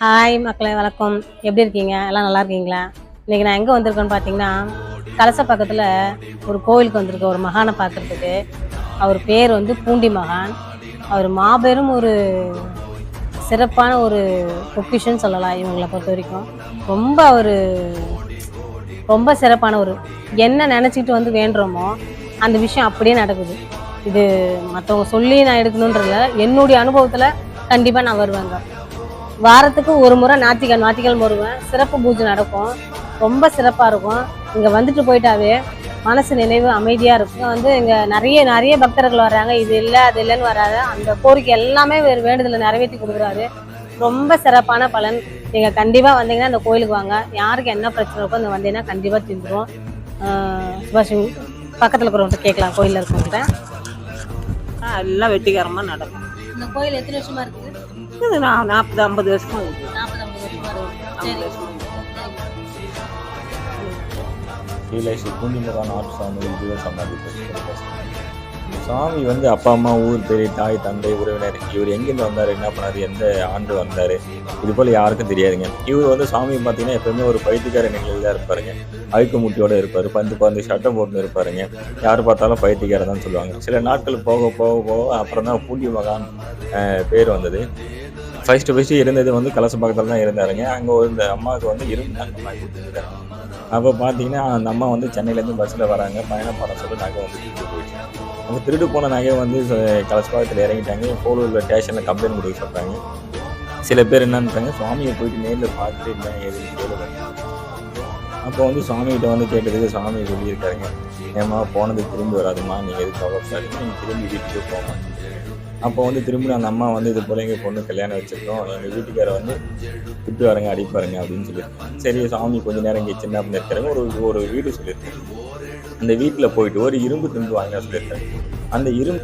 Hi மக்களை வணக்கம். எப்படி இருக்கீங்க? எல்லாம் நல்லா இருக்கீங்களா? இன்னைக்கு நான் எங்கே வந்திருக்கேன்னு பார்த்தீங்கன்னா கலச பக்கத்தில் ஒரு கோவிலுக்கு வந்திருக்கேன் ஒரு மகானை பார்க்குறதுக்கு அவர் பேர் வந்து பூண்டி மகான். அவர் மாபெரும் ஒரு சிறப்பான ஒரு பொக்கிஷன்னு சொல்லலாம் இவங்களை பொறுத்த வரைக்கும். ரொம்ப ஒரு ரொம்ப சிறப்பான ஒரு என்ன நினச்சிக்கிட்டு வந்து வேண்டுறோமோ அந்த விஷயம் அப்படியே நடக்குது. இது மற்றவங்க சொல்லி நான் எடுக்கணுன்றதில்ல என்னுடைய அனுபவத்தில் கண்டிப்பாக நான் வருவேங்க. வாரத்துக்கு ஒரு முறை ஞாத்திக்கிழமை ஞாத்திக்கிழமை வருவேன் சிறப்பு பூஜை நடக்கும். ரொம்ப சிறப்பாக இருக்கும். இங்கே வந்துட்டு போயிட்டாவே மனசு நினைவு அமைதியாக இருக்கும். வந்து இங்கே நிறைய நிறைய பக்தர்கள் வர்றாங்க. இது இல்லை அது இல்லைன்னு வராது. அந்த கோரிக்கை எல்லாமே வேறு வேண்டுதலை நிறைவேற்றி கொடுக்குறாரு. ரொம்ப சிறப்பான பலன். நீங்கள் கண்டிப்பாக வந்தீங்கன்னா இந்த கோயிலுக்கு வாங்க. யாருக்கு என்ன பிரச்சனை இருக்கோ அந்த வந்தீங்கன்னா கண்டிப்பாக தீர்ந்துரும் ஆஹ் சுபாஷ் பக்கத்தில் இருக்கிறவங்க கேட்கலாம். கோயிலில் இருக்கவங்ககிட்ட ஆ, எல்லாம் வெட்டிக்காரமாக நடக்கும். இந்த கோயில் எத்தனை வருஷமா இருக்குது இது நான் நாற்பது ஐம்பது வருஷமா இருக்கு நாற்பது ஐம்பது வருஷமா ஐம்பது வருஷமா இருக்கு. ஸ்ரீ பூண்டிமகான் ஆற்று சாமி ஜீவ சமாதி சாமி வந்து அப்பா அம்மா ஊர் பெரிய தாய் தந்தை உறவினர் இவர் எங்கேருந்து வந்தார் என்ன பண்ணார் எந்த ஆண்டு வந்தார் இது போல் யாருக்கும் தெரியாதுங்க. இவர் வந்து சாமி பார்த்தீங்கன்னா எப்பவுமே ஒரு பைத்தியக்கார நிலையில் தான் இருப்பாருங்க. அழுக்கு முட்டியோடு இருப்பார் பந்து பந்து சட்டம் போட்டு இருப்பாருங்க. யார் பார்த்தாலும் பைத்தியக்காரர் தான் சொல்லுவாங்க. சில நாட்கள் போக போக போக அப்புறம் தான் பூண்டி மகான் பேர் வந்தது. ஃபர்ஸ்ட் ஃபஸ்ட்டு இருந்தது வந்து கலசப்பாக்கத்தில் பக்கத்தில் தான் இருந்தாருங்க அங்கே இந்த அம்மாவுக்கு வந்து இருந்தாங்க அப்போ பார்த்தீங்கன்னா அந்த அம்மா வந்து சென்னையிலேருந்து பஸ்ஸில் வராங்க. பயணம் பண்ண சொல்லி நகை வந்து திருட்டு போயிடுச்சு அந்த திருட்டு போன நகையை வந்து கலசபாகத்தில் இறங்கிட்டாங்க. போலூரில் ஸ்டேஷனில் கம்ப்ளைண்ட் கொடுக்க சொல்கிறாங்க சில பேர் என்னன்றாங்க சுவாமியை போயிட்டு நேரில் பார்த்துட்டு என்ன ஏதுன்னு கேளுங்க. அப்போ வந்து சுவாமிகிட்ட வந்து கேட்டதுக்கு சுவாமி சொல்லியிருக்காருங்க ஏமா போனது திரும்பி வராதுமா நீங்கள் எதுக்கு கவலைப்படாதீங்க. நீங்கள் திரும்பி வீட்டுக்கு போங்க அப்போ வந்து திரும்பி அந்த அம்மா வந்து இது போல எங்கள் பொண்ணு கல்யாணம் வச்சுருக்கோம். எங்கள் வீட்டுக்கார வந்து திட்டு வரங்க அடிப்பாருங்க அப்படின்னு சொல்லி. சரி சாமி கொஞ்ச நேரம் இங்கே சின்ன பண்ணி இருக்கிறாங்க ஒரு ஒரு வீடு சொல்லியிருக்காங்க அந்த வீட்டில் போயிட்டு ஒரு இரும்பு துண்டு வாங்க சொல்லியிருக்காங்க அந்த இரும்பு